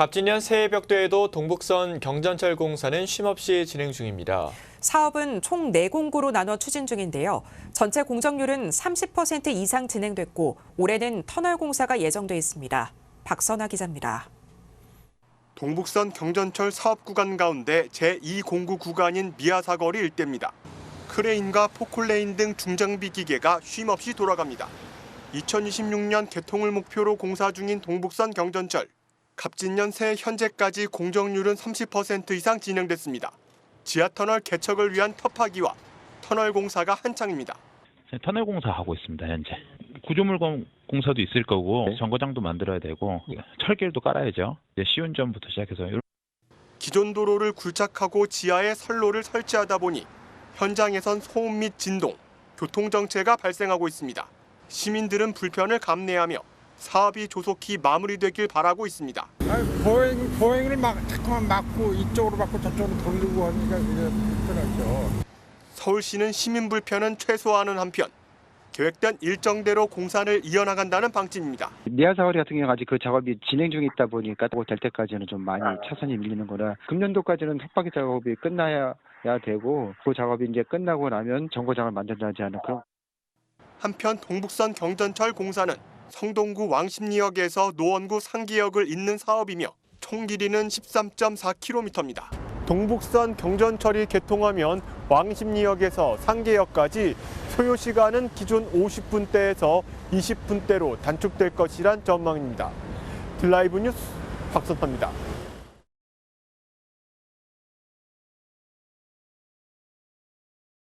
갑진년 새해벽도에도 동북선 경전철 공사는 쉼없이 진행 중입니다. 사업은 총 4공구로 나눠 추진 중인데요. 전체 공정률은 30% 이상 진행됐고 올해는 터널 공사가 예정돼 있습니다. 박선아 기자입니다. 동북선 경전철 사업 구간 가운데 제2공구 구간인 미아사거리 일대입니다. 크레인과 포클레인 등 중장비 기계가 쉼없이 돌아갑니다. 2026년 개통을 목표로 공사 중인 동북선 경전철. 갑진년 새해 현재까지 공정률은 30% 이상 진행됐습니다. 지하터널 개척을 위한 터파기와 터널 공사가 한창입니다. 터널 공사 하고 있습니다 현재 구조물 공- 공사도 있을 거고 네. 정거장도 만들어야 되고 철길도 깔아야죠 이제 시운전부터 시작해서 기존 도로를 굴착하고 지하에 선로를 설치하다 보니 현장에선 소음 및 진동, 교통 정체가 발생하고 있습니다. 시민들은 불편을 감내하며 사업이 조속히 마무리되길 바라고 있습니다. 아니, 보행 보행을 막 자꾸만 막고 이쪽으로 막고 저쪽으로 돌리고 하니까 불편하죠. 서울시는 시민 불편은 최소화하는 한편 계획된 일정대로 공사를 이어나간다는 방침입니다. 미아 사거리 같은 경우 아직 그 작업이 진행 중에 있다 보니까 될 때까지는 좀 많이 차선이 밀리는 거라 금년도까지는 텃박이 작업이 끝나야 되고 그 작업이 이제 끝나고 나면 정거장을 만든다지 않은 그런 한편 동북선 경전철 공사는 성동구 왕십리역에서 노원구 상기역을 잇는 사업이며 총 길이는 13.4km입니다. 동북선 경전철이 개통하면 왕십리역에서 상계역까지 소요 시간은 기존 50분대에서 20분대로 단축될 것이란 전망입니다. 드라이브 뉴스 박선파입니다.